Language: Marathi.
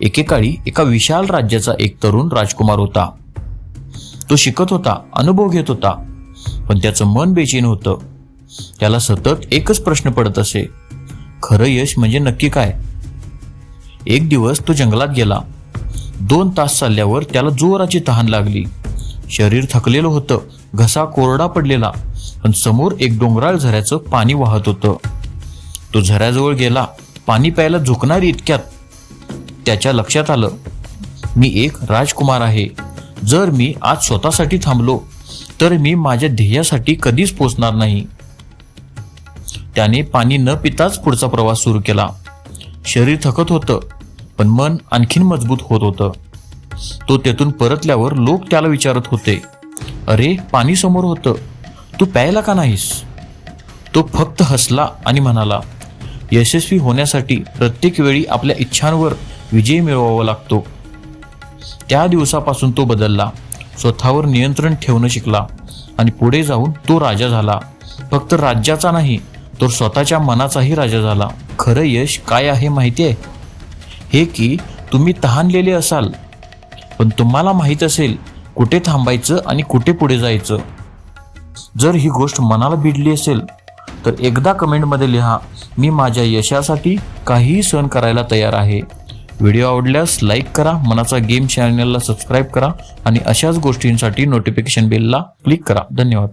एकेकाळी एका विशाल राज्याचा एक तरुण राजकुमार होता. तो शिकत होता अनुभव घेत होता पण त्याचं मन बेचैन होतं. त्याला सतत एकच प्रश्न पडत असे खरं यश म्हणजे नक्की काय? एक दिवस तो जंगलात गेला. दोन तास चालल्यावर त्याला जोराची तहान लागली. शरीर थकलेलं होतं घसा कोरडा पडलेला पण समोर एक डोंगराळ झऱ्याचं पाणी वाहत होतं. तो झऱ्याजवळ गेला. पाणी प्यायला झुकणार इतक्यात त्याच्या लक्षात आलं मी एक राजकुमार आहे. जर मी आज स्वतःसाठी थांबलो तर मी माझ्या ध्येयासाठी कधीच पोचणार नाही. त्याने पाणी न पिताच पुढचा प्रवास सुरू केला. शरीर थकत होतं पण मन आणखीन मजबूत होत होतं. तो तेथून परतल्यावर लोक त्याला विचारत होते अरे पाणी समोर होतं. तू प्यायला का नाहीस? तो फक्त हसला आणि म्हणाला यशस्वी होण्यासाठी प्रत्येक वेळी आपल्या इच्छांवर विजय मिळवावा लागतो. त्या दिवसापासून तो बदलला. स्वतःवर नियंत्रण ठेवणं शिकला आणि पुढे जाऊन तो राजा झाला. फक्त राज्याचा नाही तर स्वतःच्या मनाचाही राजा झाला. खरं यश काय आहे माहिती आहे हे की तुम्ही तहानलेले असाल पण तुम्हाला माहीत असेल कुठे थांबायचं आणि कुठे पुढे जायचं. जर ही गोष्ट मनाला भिडली असेल तर एकदा कमेंटमध्ये लिहा मी माझ्या यशासाठी काहीही सहन करायला तयार आहे. व्हिडिओ आवडल्यास लाईक करा मनाचा गेम चॅनलला सबस्क्राईब करा आणि अशाच गोष्टींसाठी नोटिफिकेशन बेलला क्लिक करा. धन्यवाद.